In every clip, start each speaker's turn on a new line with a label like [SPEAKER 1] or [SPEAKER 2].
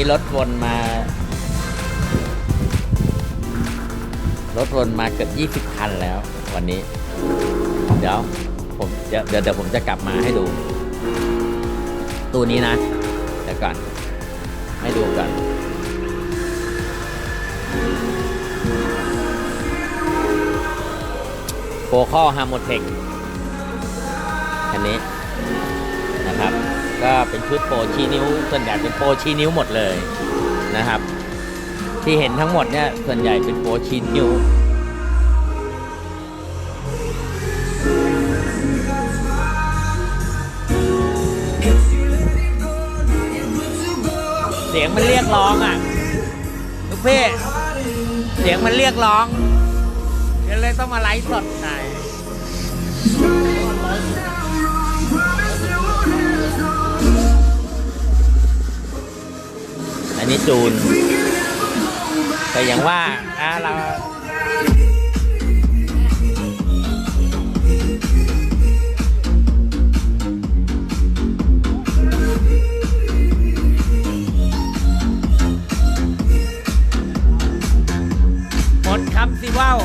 [SPEAKER 1] นี้รถวนมา รถวนมาเกือบ20 คันแล้ว วันนี้ เดี๋ยวผมเดี๋ยวเดี๋ยวผมจะกลับมาให้ดูตู้นี้นะ เดี๋ยวก่อน ให้ดูก่อนโฟคอลฮาร์โมเทคคันนี้นะครับ ก็เป็นชุดโปรชี้นิ้วส่วนใหญ่เป็นโปรชี้นิ้วหมดเลยนะครับ ที่เห็นทั้งหมดเนี่ยส่วนใหญ่เป็นโปรชี้นิ้วเสียงมันเรียกร้องอะลูกพี่เสียงมันเรียกร้องเดี๋ยวเลยต้องมาไลฟ์สดหน่อย นนี้จูน แต่อย่างว่าอะเราหมดคำสิว่าว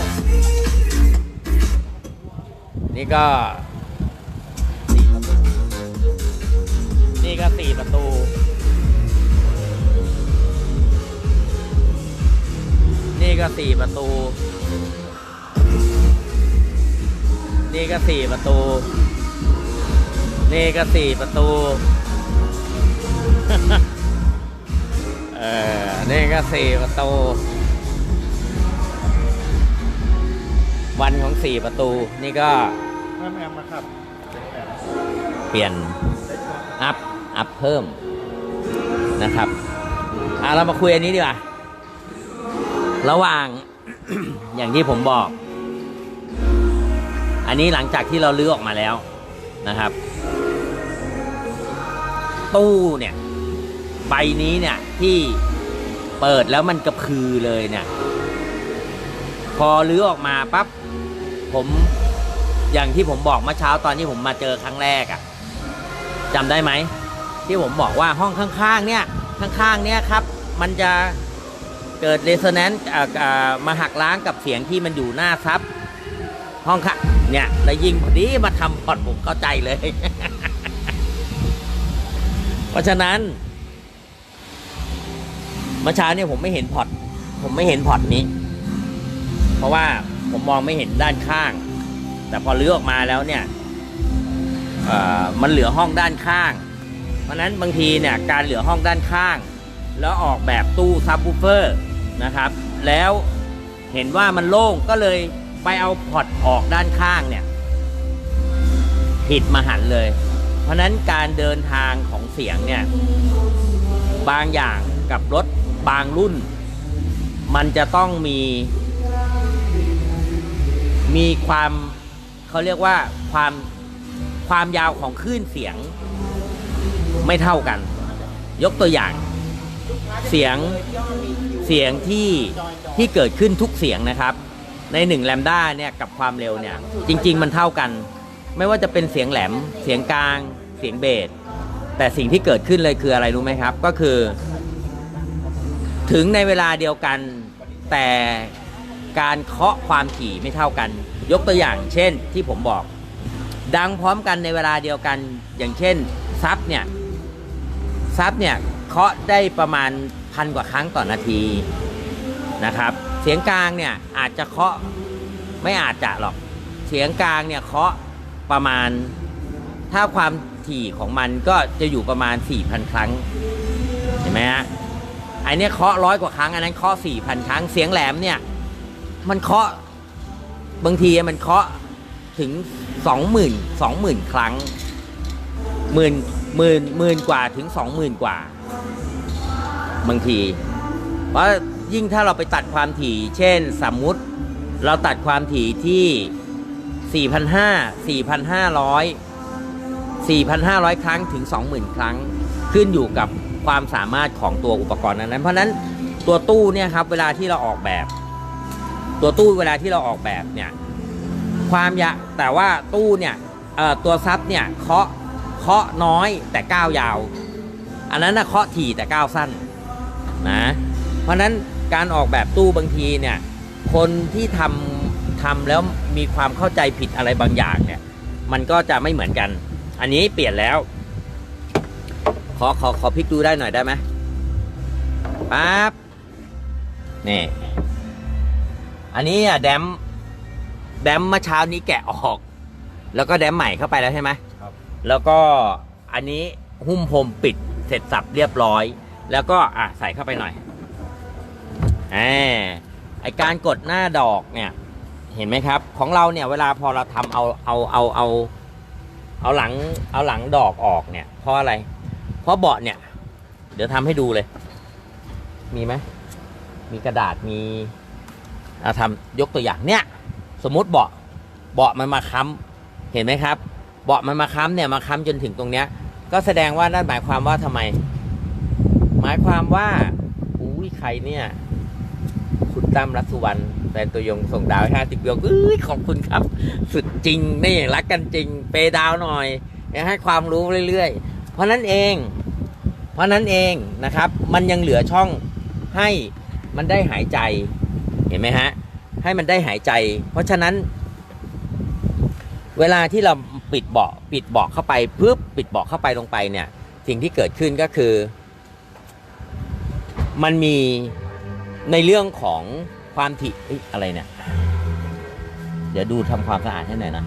[SPEAKER 1] นี่ก็สี่ประตู นี่ก็สี่ประตู นี่ก็สี่ประตู นี่ก็สี่ประตู นี่ก็สี่ประตู เออ นี่ก็สี่ประตู วันของสี่ประตู นี่ก็
[SPEAKER 2] แม่แอมนะครับ
[SPEAKER 1] เปลี่ยน อัพ อัพเพิ่มนะครับอะเรามาคุยอันนี้ดีกว่า ระหว่าง อย่างที่ผมบอก อันนี้หลังจากที่เราลื้อออกมาแล้วนะครับ ตู้เนี่ย ใบนี้เนี่ยที่เปิดแล้วมันกระพือเลยเนี่ย พอลื้อออกมาปั๊บผมอย่างที่ผมบอกเมื่อเช้าตอนที่ผมมาเจอครั้งแรกอะ่ะจำได้ไหม ที่ผมบอกว่าห้องข้างๆ เนี่ย ข้างๆ เนี่ยครับ มันจะ เกิดเรโซแนนซ์มาหักล้างกับเสียงที่มันอยู่หน้าซับห้องค่ะเนี่ยแล้วยิงพอดีมาทำพอดผมเข้าใจเลย เพราะฉะนั้นเมื่อเช้าเนี่ยผมไม่เห็นพอดผมไม่เห็นพอดนี้ เพราะว่าผมมองไม่เห็นด้านข้าง แต่พอลื้อออกมาแล้วเนี่ยมันเหลือห้องด้านข้าง เพราะนั้นบางทีเนี่ยการเหลือห้องด้านข้าง แล้วออกแบบตู้ซับวูเฟอร์นะครับ แล้วเห็นว่ามันโล่งก็เลยไปเอาพอร์ตออกด้านข้างเนี่ย ผิดมหันเลย เพราะนั้นการเดินทางของเสียงเนี่ย บางอย่างกับรถบางรุ่น มันจะต้องมี มีความเขาเรียกว่าความความยาวของคลื่นเสียงไม่เท่ากัน ยกตัวอย่าง เสียงเสียงที่ที่เกิดขึ้นทุกเสียงนะครับ ในหนึ่งแลมด้าเนี่ยกับความเร็วเนี่ยจริง ๆ มันเท่ากัน ไม่ว่าจะเป็นเสียงแหลม เสียงกลาง เสียงเบสแต่สิ่งที่เกิดขึ้นเลยคืออะไรรู้ไหมครับ ก็คือ ถึงในเวลาเดียวกัน แต่การเคาะความถี่ไม่เท่ากัน ยกตัวอย่างเช่นที่ผมบอก ดังพร้อมกันในเวลาเดียวกัน อย่างเช่นซับเนี่ยซับเนี่ย เคาะได้ประมาณพันกว่าครั้งต่อนาทีนะครับ เสียงกลางเนี่ยอาจจะเคาะไม่อาจจะหรอก เสียงกลางเนี่ยเคาะประมาณถ้าความถี่ของมันก็จะอยู่ประมาณ 4,000 ครั้ง เห็นไหมฮะไอเนี้ยเคาะร้อยกว่าครั้ง อันนั้นเคาะ 4,000 ครั้ง เสียงแหลมเนี่ยมันเคาะบางทีมันเคาะถึง 20,000 20,000 ครั้งหมื่นหมื่นหมื่นกว่าถึง 20,000 กว่า บางทีเพราะยิ่งถ้าเราไปตัดความถี่ เช่นสมมุติเราตัดความถี่ที่ 4,500 4,500 4,500 ครั้งถึง 20,000 ครั้ง ขึ้นอยู่กับความสามารถของตัวอุปกรณ์นั้น เพราะนั้นตัวตู้เนี่ยครับเวลาที่เราออกแบบ ตัวตู้เวลาที่เราออกแบบเนี่ยความยะแต่ว่าตู้เนี่ยตัวซับเนี่ยเคาะเคาะน้อยแต่ก้าวยาว อันนั้นนะเคาะถี่แต่ก้าวสั้นนะเพราะฉะนั้นการออกแบบตู้บางทีเนี่ยคนที่ทำทำแล้วมีความเข้าใจผิดอะไรบางอย่างเนี่ย มันก็จะไม่เหมือนกัน อันนี้เปลี่ยนแล้ว ขอขอขอพลิกดูได้หน่อยได้ไหมปั๊บนี่อันนี้อะแดมแดมเมื่อเช้านี้แกะออก แล้วก็แดมใหม่เข้าไปแล้วใช่ไหม
[SPEAKER 2] ครับ
[SPEAKER 1] แล้วก็อันนี้หุ้มพรมปิด เสร็จสับเรียบร้อย แล้วก็อะใส่เข้าไปหน่อยแอไอการกดหน้าดอกเนี่ย เห็นไหมครับ ของเราเนี่ยเวลาพอเราทำเอาเอาเอาเอาเอาหลังเอาหลังดอกออกเนี่ยเพราะอะไร เพราะเบาะเนี่ย เดี๋ยวทำให้ดูเลย มีไหมมีกระดาษมีเอาทำยกตัวอย่างเนี่ย สมมุติเบาะเบาะมันมาค้ำเห็นไหมครับ เบาะมันมาค้ำเนี่ยมาค้ำจนถึงตรงเนี้ย ก็แสดงว่านั่นหมายความว่าทำไม หมายความว่าอุ้ยใครเนี่ย คุณตั้มรัศวรรณแฟนตัวยงส่งดาวห้าสิบดวงเอ้ยขอบคุณครับ สุดจริงนี่รักกันจริง เปย์ดาวหน่อยให้ความรู้เรื่อยๆ เพราะนั้นเอง เพราะนั้นเองนะครับ มันยังเหลือช่องให้มันได้หายใจ เห็นไหมฮะ ให้มันได้หายใจ เพราะฉะนั้น เวลาที่เรา ปิดเบาะปิดเบาะเข้าไปปุ๊บปิดเบาะเข้าไปลงไปเนี่ยสิ่งที่เกิดขึ้นก็คือ มันมีในเรื่องของความถี่อะไรเนี่ย เดี๋ยวดูทำความสะอาดให้หน่อยนะ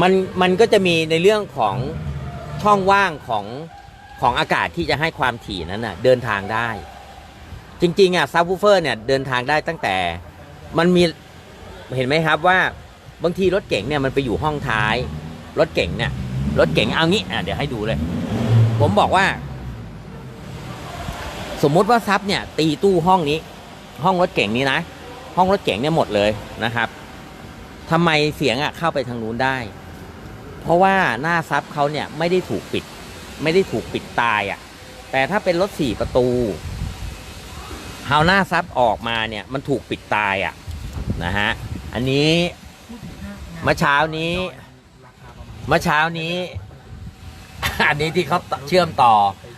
[SPEAKER 1] มันมันก็จะมีในเรื่องของช่องว่างของของอากาศที่จะให้ความถี่นั้นน่ะ เดินทางได้ จริง ๆอะซับวูเฟอร์เนี่ยเดินทางได้ตั้งแต่ มันมีเห็นไหมครับว่า บางทีรถเก๋งเนี่ยมันไปอยู่ห้องท้าย รถเก๋งเนี่ยรถเก๋งเอางี้อะเดี๋ยวให้ดูเลย ผมบอกว่า สมมุติว่าซับเนี่ย ตีตู้ห้องนี้ ห้องรถเก๋งนี้นะ ห้องรถเก๋งเนี่ยหมดเลยนะครับทำไมเสียงอะเข้าไปทางนู้นได้ เพราะว่าหน้าซับเขาเนี่ยไม่ได้ถูกปิด ไม่ได้ถูกปิดตายอะ แต่ถ้าเป็นรถสี่ประตูเฮาหน้าซับออกมาเนี่ย มันถูกปิดตายอะนะฮะอันนี้ เมื่อเช้านี้เมื่อเช้านี้ อันนี้ที่เขาเชื่อมต่อ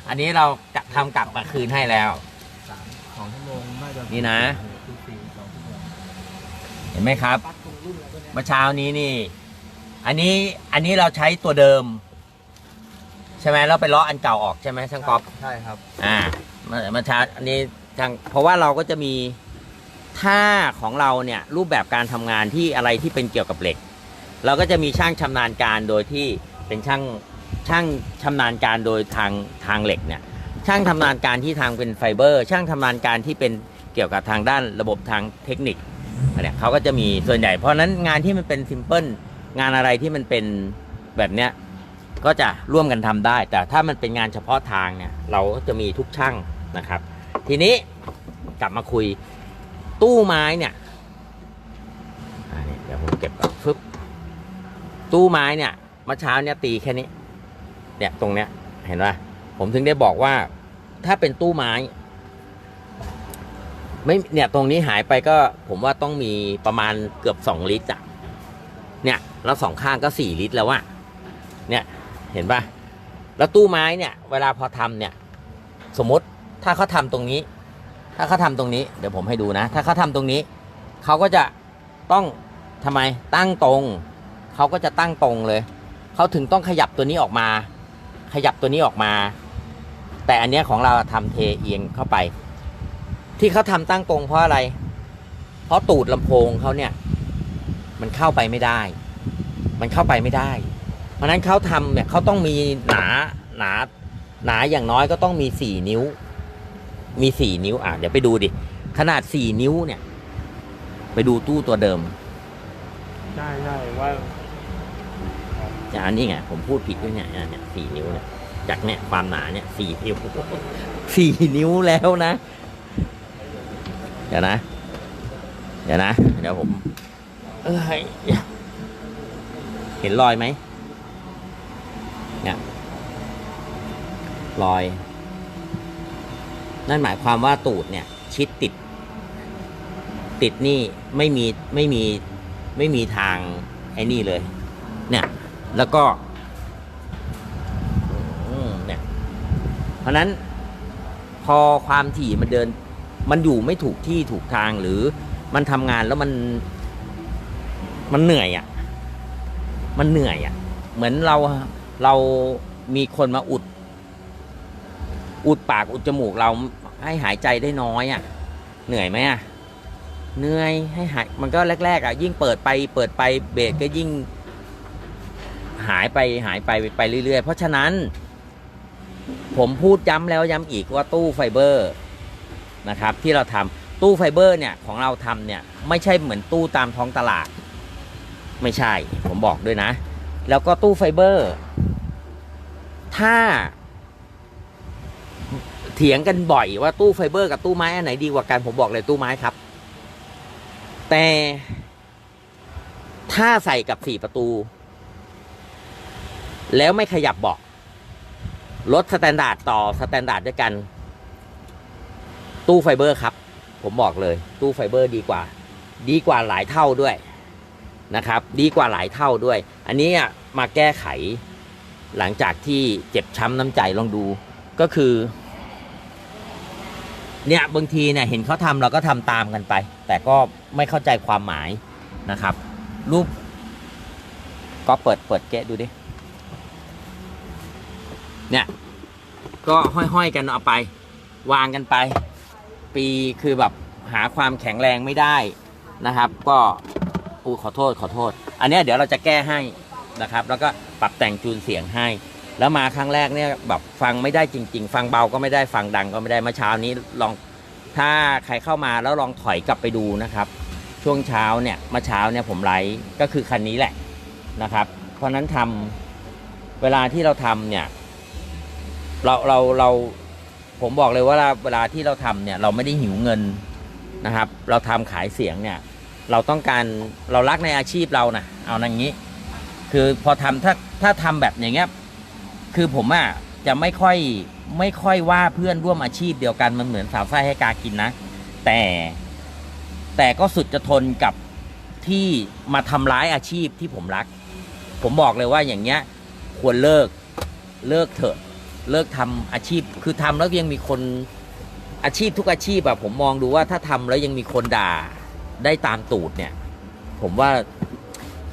[SPEAKER 1] อันนี้เราจะทำกลับมาคืนให้แล้ว
[SPEAKER 2] สองชั่วโมงน่าจะ
[SPEAKER 1] นี่นะ
[SPEAKER 2] ตีสี่สองชั่วโมง
[SPEAKER 1] เห็นไหมครับ เมื่อเช้านี้นี่ อันนี้อันนี้เราใช้ตัวเดิม ใช่ไหมเราไปล้ออันเก่าออกใช่ไหมช่างก๊อฟ
[SPEAKER 2] ใช่ครับ
[SPEAKER 1] อ่าเมื่อเมื่อเช้าอันนี้ช่างเพราะว่าเราก็จะมีท่าของเราเนี่ยรูปแบบการทำงานที่อะไรที่เป็นเกี่ยวกับเหล็ก เราก็จะมีช่างชำนาญการโดยที่เป็นช่างช่างชำนาญการโดยทางทางเหล็กเนี่ยช่างทำนาญการที่ทางเป็นไฟเบอร์ ช่างทำนาญการที่เป็นเกี่ยวกับทางด้านระบบทางเทคนิคเนี่ยเขาก็จะมีส่วนใหญ่ เพราะนั้นงานที่มันเป็นซิมเพิลงานอะไรที่มันเป็นแบบเนี้ยก็จะร่วมกันทำได้ แต่ถ้ามันเป็นงานเฉพาะทางเนี่ยเราก็จะมีทุกช่างนะครับ ทีนี้กลับมาคุยตู้ไม้เนี่ยเดี๋ยวผมเก็บก่อนฟึบ ตู้ไม้เนี่ยเมื่อเช้าเนี่ยตีแค่นี้ เนี่ยตรงเนี้ย เห็นป่ะผมถึงได้บอกว่า ถ้าเป็นตู้ไม้ ไม่เนี่ยตรงนี้หายไปก็ผมว่าต้องมีประมาณเกือบสองลิตรอะเนี่ย แล้วสองข้างก็สี่ลิตรแล้วอะเนี่ย เห็นป่ะแล้วตู้ไม้เนี่ย เวลาพอทำเนี่ย สมมติถ้าเขาทำตรงนี้ ถ้าเขาทำตรงนี้ เดี๋ยวผมให้ดูนะ ถ้าเขาทำตรงนี้ เขาก็จะต้องทำไมตั้งตรง เขาก็จะตั้งตรงเลย เขาถึงต้องขยับตัวนี้ออกมา ขยับตัวนี้ออกมา แต่อันเนี้ยของเราทำเทเอียงเข้าไป ที่เขาทำตั้งตรงเพราะอะไร เพราะตูดลำโพงเขาเนี่ย มันเข้าไปไม่ได้ มันเข้าไปไม่ได้ เพราะฉะนั้นเขาทำเนี่ยเขาต้องมีหนาหนาหนาอย่างน้อยก็ต้องมีสี่นิ้ว มีสี่นิ้วอะเดี๋ยวไปดูดิ ขนาดสี่นิ้วเนี่ย ไปดูตู้ตัวเดิม
[SPEAKER 2] ใช่ใช่ว่า
[SPEAKER 1] จะอันนี้ไงผมพูดผิดด้วยเนี่ยเนี่ยสี่นิ้วเนี่ยจากเนี่ยความหนาเนี่ยสี่นิ้วสี่นิ้วแล้วนะ เดี๋ยวนะ เดี๋ยวนะ เดี๋ยวผม เอ้ยเห็นรอยไหมเนี่ยรอย นั่นหมายความว่าตูดเนี่ย ชิดติด ติดนี่ไม่มีไม่มีไม่มีทางไอ้นี่เลย เนี่ย แล้วก็เนี่ยเพราะนั้นพอความถี่มันเดิน มันอยู่ไม่ถูกที่ถูกทางหรือมันทำงานแล้วมันมันเหนื่อยอะ่ะ มันเหนื่อยอะ่ะ เหมือนเราเรามีคนมาอุด อุดปากอุดจมูกเราให้หายใจได้น้อยอะ่ะ เหนื่อยไหมอะเหนื่อยให้หายมันก็แรกๆอะ ยิ่งเปิดไปเปิดไปเบสก็ยิ่ง หายไปหายไปไปเรื่อยๆ เพราะฉะนั้น ผมพูดย้ำแล้วย้ำอีกว่าตู้ไฟเบอร์นะครับ ที่เราทำตู้ไฟเบอร์เนี่ยของเราทำเนี่ยไม่ใช่เหมือนตู้ตามท้องตลาด ไม่ใช่ผมบอกด้วยนะ แล้วก็ตู้ไฟเบอร์ ถ้า เถียงกันบ่อยว่าตู้ไฟเบอร์กับตู้ไม้อันไหนดีกว่ากันผมบอกเลยตู้ไม้ครับ แต่ถ้าใส่กับสี่ประตู แล้วไม่ขยับเบาะลดสแตนดาร์ดต่อสแตนดาร์ดด้วยกัน ตู้ไฟเบอร์ครับ ผมบอกเลย ตู้ไฟเบอร์ดีกว่า ดีกว่าหลายเท่าด้วยนะครับ ดีกว่าหลายเท่าด้วย อันนี้มาแก้ไข หลังจากที่เจ็บช้ำน้ำใจลองดูก็คือ เนี่ยบางทีเนี่ยเห็นเขาทำเราก็ทำตามกันไป แต่ก็ไม่เข้าใจความหมายนะครับ รูปก็เปิดเปิดแกะดูดิ เนี่ย ก็ห้อยๆกันเอาไป วางกันไป ปีคือแบบหาความแข็งแรงไม่ได้นะครับ ก็อูขอโทษขอโทษ อันนี้เดี๋ยวเราจะแก้ให้นะครับ แล้วก็ปรับแต่งจูนเสียงให้ แล้วมาครั้งแรกเนี่ยแบบฟังไม่ได้จริง ๆ ฟังเบาก็ไม่ได้ฟังดังก็ไม่ได้เมื่อเช้านี้ลองถ้าใครเข้ามาแล้วลองถอยกลับไปดูนะครับ ช่วงเช้าเนี่ยเมื่อเช้าเนี่ยผมไลฟ์ก็คือคันนี้แหละนะครับ เพราะฉะนั้นทำเวลาที่เราทำเนี่ย เราเราเราผมบอกเลยว่าเวลาที่เราทำเนี่ยเราไม่ได้หิวเงินนะครับ เราทำขายเสียงเนี่ย เราต้องการเรารักในอาชีพเรานะเอาอย่างนี้ คือพอทำถ้าถ้าทำแบบอย่างเงี้ยคือผมอะจะไม่ค่อยไม่ค่อยว่าเพื่อนร่วมอาชีพเดียวกันมันเหมือนสาวไส้ให้กากินนะ แต่แต่ก็สุดจะทนกับที่มาทำร้ายอาชีพที่ผมรัก ผมบอกเลยว่าอย่างเงี้ยควรเลิกเลิกเถอะ เลิกทำอาชีพ คือทำแล้วยังมีคนอาชีพทุกอาชีพอะผมมองดูว่าถ้าทำแล้วยังมีคนด่าได้ตามตูดเนี่ย ผมว่า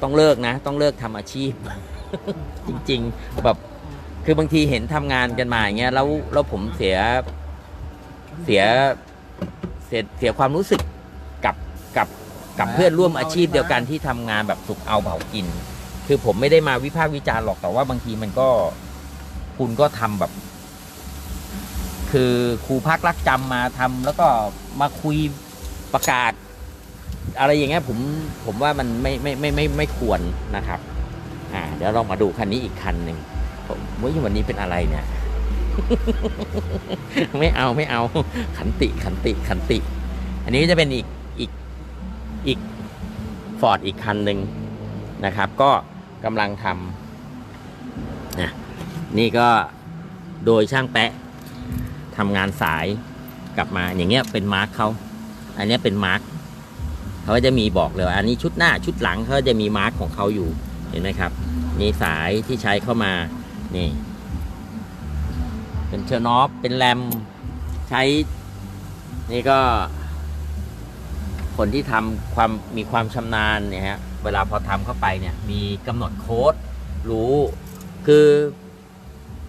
[SPEAKER 1] ต้องเลิกนะ ต้องเลิกทำอาชีพ จริง ๆ แบบคือบางทีเห็นทำงานกันมาอย่างเงี้ยแล้วแล้วผมเสียเสียเสียเสียความรู้สึกกับกับกับเพื่อนร่วมอาชีพเดียวกันที่ทำงานแบบสุกเอาเผากิน คือผมไม่ได้มาวิพากษ์วิจารณ์หรอกแต่ว่าบางทีมันก็ คุณก็ทำแบบ คือครูพักรักจำมาทำแล้วก็มาคุยประกาศ อะไรอย่างเงี้ยผมผมว่ามันไม่ไม่ไม่ไม่ไม่ควรนะครับ อ่า เดี๋ยวเรามาดูคันนี้อีกคันหนึ่งผมว่าวันนี้เป็นอะไรเนี่ย ไม่เอาไม่เอา ขันติขันติขันติ อันนี้จะเป็นอีกอีกอีกฟอร์ดอีกคันหนึ่งนะครับ ก็กำลังทำ นี่ก็โดยช่างแปะทำงานสายกลับมาอย่างเงี้ยเป็นมาร์คเขาอันนี้เป็นมาร์คเขาจะมีบอกเลยอันนี้ชุดหน้าชุดหลังเขาจะมีมาร์คของเขาอยู่เห็นไหมครับมีสายที่ใช้เข้ามานี่ เป็นเชอร์นอฟเป็นแรมใช้ นี่ก็ คนที่ทำความมีความชำนาญเนี่ยฮะเวลาพอทำเข้าไปเนี่ย มีกำหนดโค้ดรู้ คือ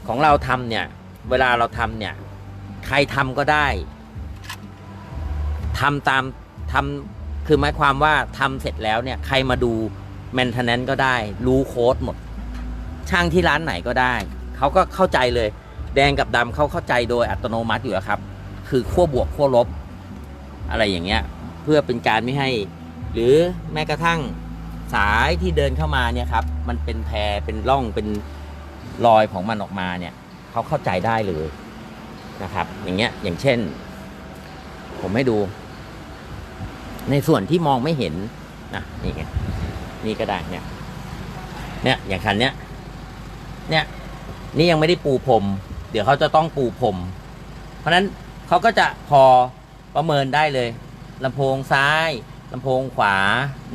[SPEAKER 1] ของเราทำเนี่ย เวลาเราทำเนี่ย ใครทำก็ได้ทำตามทำคือหมายความว่าทำเสร็จแล้วเนี่ย ใครมาดูแมนเทนแนนก็ได้ รู้โค้ดหมด ช่างที่ร้านไหนก็ได้ เขาก็เข้าใจเลย แดงกับดำเขาเข้าใจโดยอัตโนมัติอยู่แล้วครับ คือขั้วบวกขั้วลบ อะไรอย่างเงี้ย เพื่อเป็นการไม่ให้ หรือแม้กระทั่งสายที่เดินเข้ามาเนี่ยครับ มันเป็นแพรเป็นร่องเป็น รอยของมันออกมาเนี่ยเขาเข้าใจได้เลยนะครับ อย่างเงี้ยอย่างเช่น ผมให้ดู ในส่วนที่มองไม่เห็นนะนี่ไงนี่ก็ได้เนี่ยเนี่ยอย่างคันเนี้ยเนี่ยนี่ยังไม่ได้ปูพรมเดี๋ยวเขาจะต้องปูพรมเพราะนั้นเขาก็จะพอประเมินได้เลยลำโพงซ้ายลำโพงขวา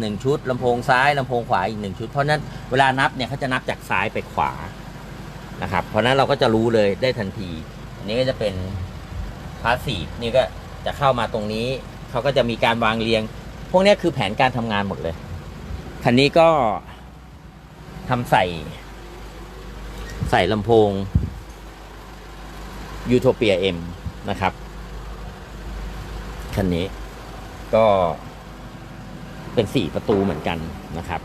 [SPEAKER 1] หนึ่งชุดลำโพงซ้ายลำโพงขวาอีกหนึ่งชุด เพราะนั้นเวลานับเนี่ยเขาจะนับจากซ้ายไปขวา นะครับ เพราะนั้นเราก็จะรู้เลยได้ทันที อันนี้ก็จะเป็นพาสซีฟนี่ก็จะเข้ามาตรงนี้ เขาก็จะมีการวางเรียง พวกนี้คือแผนการทำงานหมดเลย คันนี้ก็ทำใส่ ใส่ลำโพงยูโทเปียเอ็มนะครับ คันนี้ก็เป็นสี่ประตูเหมือนกันนะครับ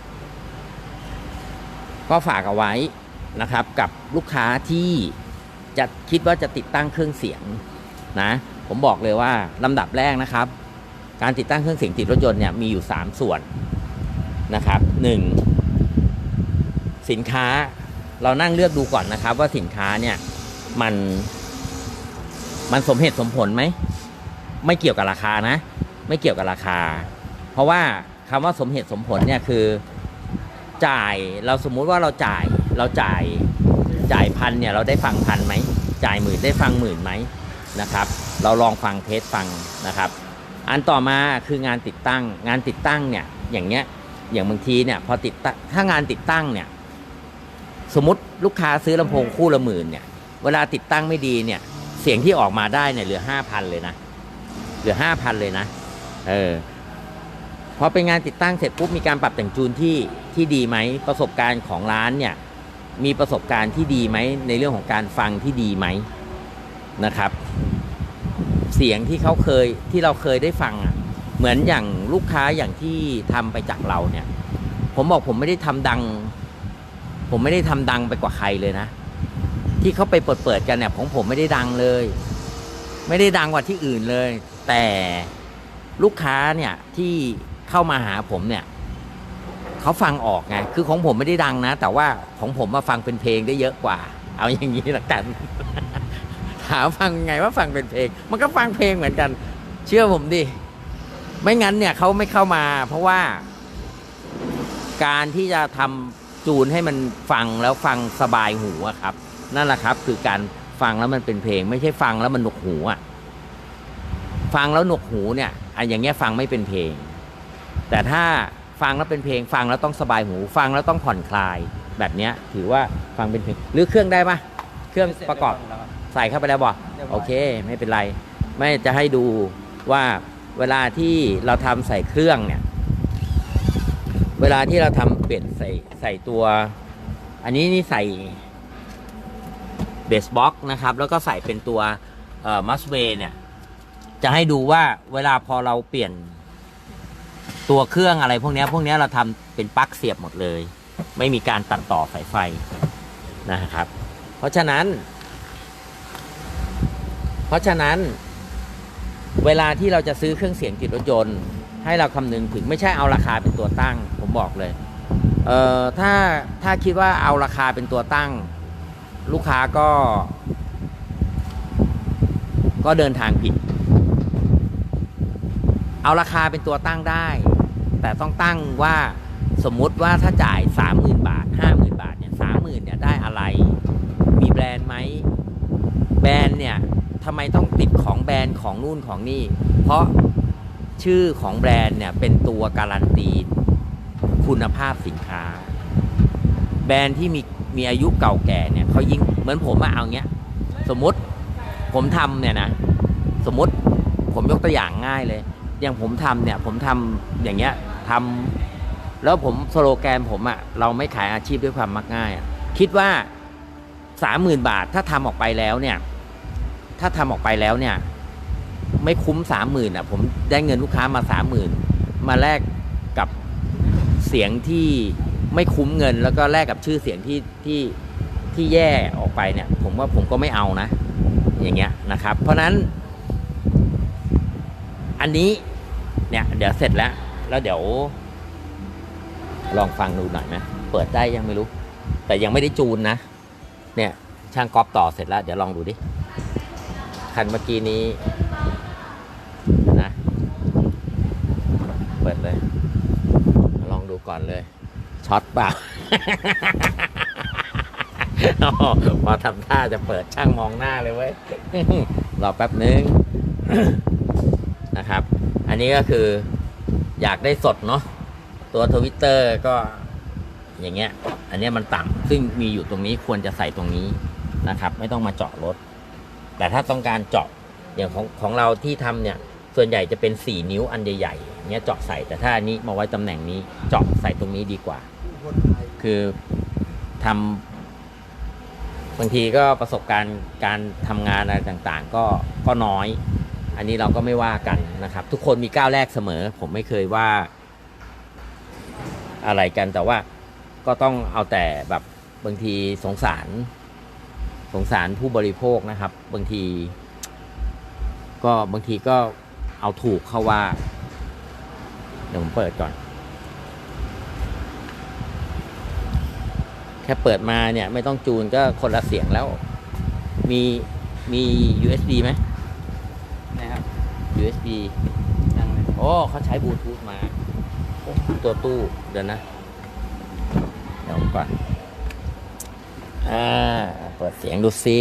[SPEAKER 1] ก็ฝากเอาไว้ นะครับกับลูกค้าที่จะคิดว่าจะติดตั้งเครื่องเสียงนะผมบอกเลยว่าลำดับแรกนะครับ การติดตั้งเครื่องเสียงติดรถยนต์เนี่ยมีอยู่ 3 ส่วนนะครับ 1. สินค้าเรานั่งเลือกดูก่อนนะครับ ว่าสินค้าเนี่ยมันมันสมเหตุสมผลไหมไม่เกี่ยวกับราคานะ ไม่เกี่ยวกับราคา เพราะว่าคำว่าสมเหตุสมผลเนี่ยคือจ่ายเราสมมุติว่าเราจ่าย เราจ่ายจ่ายพันเนี่ยเราได้ฟังพันไหมจ่ายหมื่นได้ฟังหมื่นไหมนะครับ เราลองฟังเทสฟังนะครับ อันต่อมาคืองานติดตั้ง งานติดตั้งเนี่ยอย่างเงี้ยอย่างบางทีเนี่ยพอติดตั้งถ้างานติดตั้งเนี่ยสมมติลูกค้าซื้อลำโพงคู่ละหมื่นเนี่ยเวลาติดตั้งไม่ดีเนี่ยเสียงที่ออกมาได้เนี่ยเหลือห้าพันเลยนะเหลือห้าพันเลยนะเออพอเป็นงานติดตั้งเสร็จปุ๊บมีการปรับแต่งจูนที่ที่ดีไหมประสบการณ์ของร้านเนี่ย มีประสบการณ์ที่ดีไหมในเรื่องของการฟังที่ดีไหมนะครับ เสียงที่เขาเคยที่เราเคยได้ฟังอะเหมือนอย่างลูกค้าอย่างที่ทำไปจากเราเนี่ย ผมบอกผมไม่ได้ทำดัง ผมไม่ได้ทำดังไปกว่าใครเลยนะ ที่เขาไปเปิดเปิดกันเนี่ยของผมไม่ได้ดังเลย ไม่ได้ดังกว่าที่อื่นเลย แต่ลูกค้าเนี่ยที่เข้ามาหาผมเนี่ย เขาฟังออกไง คือของผมไม่ได้ดังนะ แต่ว่าของผมมาฟังเป็นเพลงได้เยอะกว่า เอาอย่างนี้ละกัน ถามฟังไงว่าฟังเป็นเพลง มันก็ฟังเพลงเหมือนกัน เชื่อผมดิ ไม่งั้นเนี่ยเขาไม่เข้ามา เพราะว่า การที่จะทำจูนให้มันฟังแล้วฟังสบายหูอะครับ นั่นแหละครับ คือการฟังแล้วมันเป็นเพลง ไม่ใช่ฟังแล้วมันหนวกหูอะฟังแล้วหนวกหูเนี่ยอันอย่างเงี้ยฟังไม่เป็นเพลง แต่ถ้า ฟังแล้วเป็นเพลง ฟังแล้วต้องสบายหู ฟังแล้วต้องผ่อนคลาย แบบเนี้ยถือว่าฟังเป็นเพลง หรือเครื่องได้ปะเครื่องประกอบใส่เข้าไปแล้วบอก
[SPEAKER 2] เรียบร้อย
[SPEAKER 1] โอเค ไม่เป็นไร ไม่จะให้ดูว่าเวลาที่เราทำใส่เครื่องเนี่ย เวลาที่เราทำเปลี่ยนใส่ใส่ตัว อันนี้นี่ใส่เบสบ็อกนะครับ แล้วก็ใส่เป็นตัวมัสเวเนี่ย จะให้ดูว่าเวลาพอเราเปลี่ยน ตัวเครื่องอะไรพวกนี้พวกนี้เราทำเป็นปลั๊กเสียบหมดเลย ไม่มีการตัดต่อสายไฟนะครับ เพราะฉะนั้น เพราะฉะนั้น เวลาที่เราจะซื้อเครื่องเสียงติดรถยนต์ ให้เราคำนึงถึงไม่ใช่เอาราคาเป็นตัวตั้ง ผมบอกเลยเอ่อถ้าถ้าคิดว่าเอาราคาเป็นตัวตั้ง ลูกค้าก็ ก็เดินทางผิด เอาราคาเป็นตัวตั้งได้ แต่ต้องตั้งว่าสมมุติว่าถ้าจ่าย 30,000 บาท 50,000 บาทเนี่ย30,000เนี่ยได้อะไร มีแบรนด์ไหมแบรนด์เนี่ยทำไมต้องติดของแบรนด์ของนู่นของนี่ เพราะชื่อของแบรนด์เนี่ยเป็นตัวการันตีคุณภาพสินค้า แบรนด์ที่มีมีอายุเก่าแก่เนี่ยเขายิ่งเหมือนผมอะเอาเงี้ย สมมติผมทำเนี่ยนะ สมมติผมยกตัวอย่างง่ายเลย อย่างผมทำเนี่ยผมทำอย่างเงี้ยทำแล้วผมสโลแกนผมอะเราไม่ขายอาชีพด้วยความมักง่ายอะคิดว่าสามหมื่นบาทถ้าทำออกไปแล้วเนี่ย ถ้าทำออกไปแล้วเนี่ย ไม่คุ้มสามหมื่นอะ ผมได้เงินลูกค้ามาสามหมื่นมาแลกกับเสียงที่ไม่คุ้มเงิน แล้วก็แลกกับชื่อเสียงที่ที่ที่แย่ออกไปเนี่ย ผมว่าผมก็ไม่เอานะ อย่างเงี้ยนะครับ เพราะฉะนั้น อันนี้ เนี่ยเดี๋ยวเสร็จแล้ว แล้วเดี๋ยว ลองฟังดูหน่อยไหมเปิดได้ยังไม่รู้ แต่ยังไม่ได้จูนนะ เนี่ย ช่างก๊อปต่อเสร็จแล้ว เดี๋ยวลองดูดิ คันเมื่อกี้นี้นะ เปิดเลย ลองดูก่อนเลย ช็อตเปล่าพอทำท่าจะเปิดช่างมองหน้าเลยเว้ย รอแป๊บนึง นะครับ อันนี้ก็คืออยากได้สดเนาะตัวทวิตเตอร์ก็อย่างเงี้ย อันนี้มันต่ำซึ่งมีอยู่ตรงนี้ควรจะใส่ตรงนี้นะครับ ไม่ต้องมาเจาะรถ แต่ถ้าต้องการเจาะอย่างของของเราที่ทำเนี่ย ส่วนใหญ่จะเป็น 4 นิ้วอันใหญ่ๆเนี้ยเจาะใส่แต่ถ้าอันนี้มาไว้ตำแหน่งนี้เจาะใส่ตรงนี้ดีกว่า คือทำบางทีก็ประสบการณ์การทำงานอะไรต่างๆ ก็ก็น้อย อันนี้เราก็ไม่ว่ากันนะครับ ทุกคนมีก้าวแรกเสมอ ผมไม่เคยว่าอะไรกันแต่ว่าก็ต้องเอาแต่แบบบางทีสงสาร สงสารผู้บริโภคนะครับ บางที ก็บางทีก็เอาถูกเข้าว่า เดี๋ยวผมเปิดก่อน แค่เปิดมาเนี่ย ไม่ต้องจูนก็คนละเสียงแล้ว มีมี USB ไหม USB
[SPEAKER 3] ยังเลย
[SPEAKER 1] โอ้เขาใช้บลูทูธมาโอ้ตัวตู้ เดี๋ยวนะ เดี๋ยวก่อน อ่า เปิดเสียงดูซิ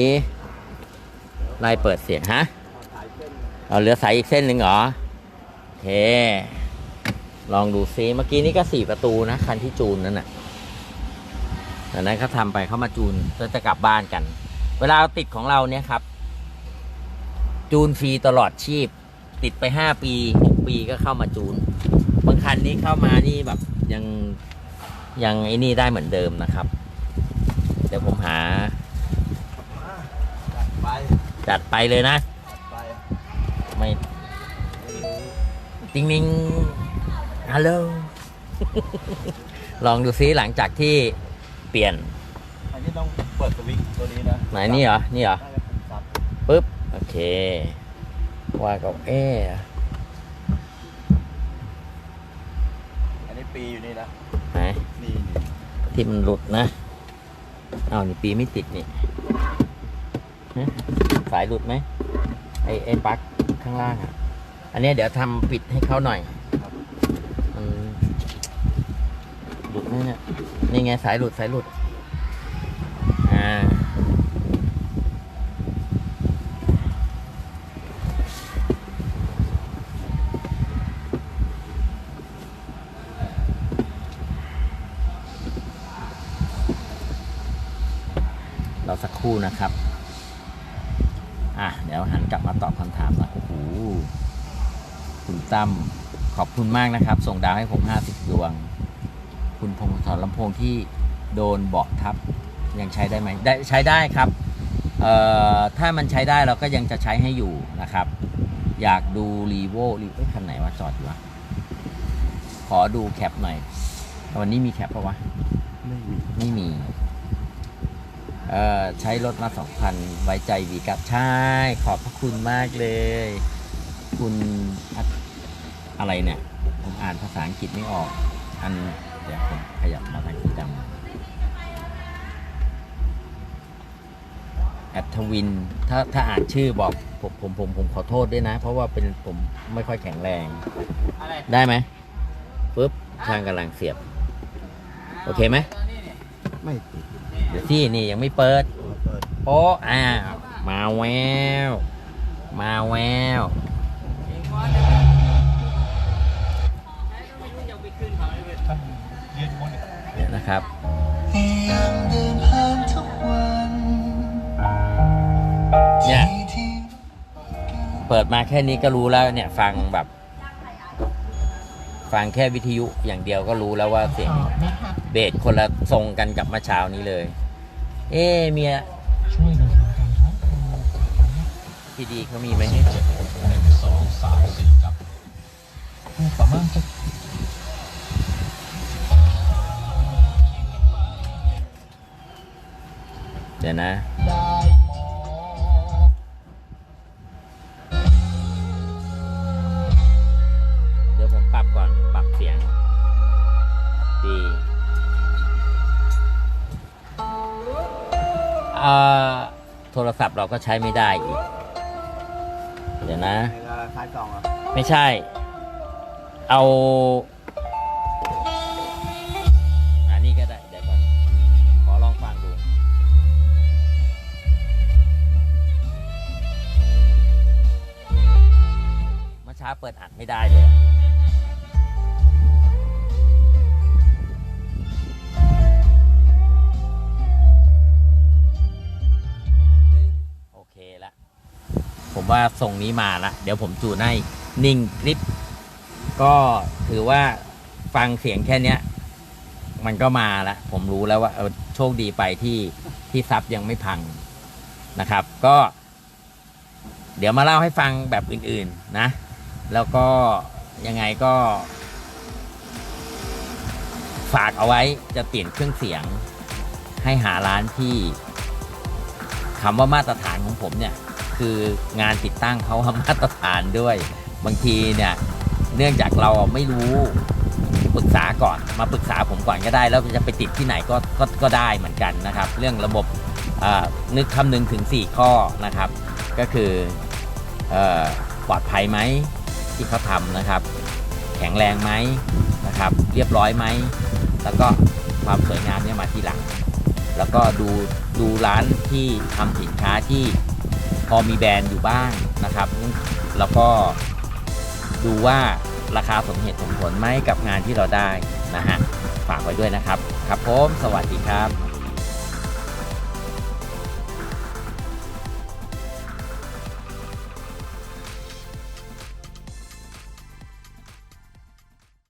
[SPEAKER 1] ไล่เปิดเสียงฮะ เอาเหลือสายอีกเส้นหนึ่งเหรอโอเค ลองดูซิเมื่อกี้นี่ก็สี่ประตูนะ คันที่จูนนั่นน่ะแต่นั้นเขาทำไปเขามาจูนก็จะกลับบ้านกัน เวลาติดของเราเนี่ยครับ จูนฟรีตลอดชีพ ติดไปห้าปีหกปีก็เข้ามาจูน บางคันนี้เข้ามานี่แบบยังยังไอ้นี่ได้เหมือนเดิมนะครับ เดี๋ยวผมหา
[SPEAKER 2] ไป
[SPEAKER 1] จัดไปเลยนะ
[SPEAKER 2] ไป
[SPEAKER 1] ไม่ติงนิงฮัลโหล ลองดูซิหลังจากที่เปลี่ยน
[SPEAKER 2] อันนี้ต้องเปิดสวิตช์ตัวนี้นะ
[SPEAKER 1] ไหนนี่เหรอ นี่เหรอ
[SPEAKER 2] น่าจะเป็นซับ
[SPEAKER 1] ปุ๊บ โอเค ว่าก็เอ๊ะ
[SPEAKER 2] อันนี้ปีอยู่นี่นะ
[SPEAKER 1] ไหน
[SPEAKER 2] นี่นี่
[SPEAKER 1] ที่มันหลุดนะอ้าวนี่ปีไม่ติดนี่ฮะสายหลุดไหมไอไอปลั๊กข้างล่างอะ อันเนี้ยเดี๋ยวทำปิดให้เขาหน่อยมันหลุดไหมเนี่ยนี่ไงสายหลุดสายหลุด อ่า เราสักครู่ นะครับอะเดี๋ยวหันกลับมาตอบคำถามหนะโอ้โหคุณตั้มขอบคุณมากนะครับ ส่งดาวให้ผม 50 ดวง คุณพงศธรลำโพงที่โดนเบาะทับยังใช้ได้ไหมได้ใช้ได้ครับเอ่อถ้ามันใช้ได้เราก็ยังจะใช้ให้อยู่นะครับ อยากดูรีโวรีโวคันไหนวะจอดอยู่วะขอดูแคปหน่อยวันนี้มีแคปปะวะ
[SPEAKER 2] ไม่มี
[SPEAKER 1] ไม่มีเอ่อ ใช้รถมาสองพันไว้ใจวีกับใช่ ขอบพระคุณมากเลย คุณอะไรเนี่ย ผมอ่านภาษาอังกฤษไม่ออก อัน เดี๋ยวผมขยับมาทางสีดำแอดทวิน ถ้าถ้าอ่านชื่อบอกผมผมผมผมขอโทษด้วยนะ เพราะว่าเป็นผมไม่ค่อยแข็งแรง
[SPEAKER 3] ไร
[SPEAKER 1] ได้ไหมปุ๊บช่างกำลังเสียบ โอเคไหม
[SPEAKER 2] ไม่ติด
[SPEAKER 1] เดี๋ยวที่นี่ยังไม่เปิด
[SPEAKER 2] เปิด
[SPEAKER 1] โอ้อ้าวมาแววมาแวว
[SPEAKER 3] เองว่าจะใช้ก็ไม่รู้จะเอาไปคืนเขาเลยเว้ย
[SPEAKER 2] ยืนบน
[SPEAKER 1] เดี๋ยวนะครับ
[SPEAKER 4] ยังเดินผ่านทุกวัน
[SPEAKER 1] เนี่ย
[SPEAKER 4] ที่
[SPEAKER 1] เปิดมาแค่นี้ก็รู้แล้วเนี่ยฟังแบบ ฟังแค่วิทยุอย่างเดียวก็รู้แล้วว่าเสียงเบสคนละทรงกันกับเมื่อเช้านี้เลย เอ๊ะเมีย
[SPEAKER 4] ช่วยกันทำการท้องครู
[SPEAKER 1] พีดีเขามีไหมเนี่ย
[SPEAKER 4] หนึ่งสองสามสี่ครับประมาณจะ
[SPEAKER 1] เดี๋ยวนะ ใช้ไม่ได้อีก เดี๋ยวนะ
[SPEAKER 2] ในราคาสองเหรอ
[SPEAKER 1] ไม่ใช่ เอา อันนี้ก็ได้ เดี๋ยวก่อน ขอลองฟังดู เมื่อเช้าเปิดอัดไม่ได้เลยโอเคละ ว่าว่าทรงนี้มาละเดี๋ยวผมจูนให้นิ่งคลิปก็ถือว่าฟังเสียงแค่เนี้ย มันก็มาแล้วผมรู้แล้วว่าเออโชคดีไปที่ที่ซับยังไม่พังนะครับ ก็ เดี๋ยวมาเล่าให้ฟังแบบอื่น ๆนะ แล้วก็ยังไงก็ ฝากเอาไว้จะเปลี่ยนเครื่องเสียง ให้หาร้านที่คำว่ามาตรฐานของผมเนี่ย คืองานติดตั้งเขาามาตรฐานด้วย บางทีเนี่ยเนื่องจากเราไม่รู้ปรึกษาก่อนมาปรึกษาผมก่อนก็ได้ แล้วจะไปติดที่ไหนก็ก็ก็ได้เหมือนกันนะครับ เรื่องระบบนึกคำนึงถึง 4 ข้อนะครับ ก็คืออปลอดภัยไหมที่เขาทำนะครับ แข็งแรงไหมนะครับ เรียบร้อยไหม แล้วก็ความสวยงามเนี่ยมาทีหลัง แล้วก็ดูดูร้านที่ทำสินค้าที่ อมีแบรนด์อยู่บ้างนะครับ แล้วก็ดูว่าราคาสมเหตุสมผลไหมกับงานที่เราได้นะฮะฝากไว้ด้วยนะครับ ครับผม สวัสดีครับ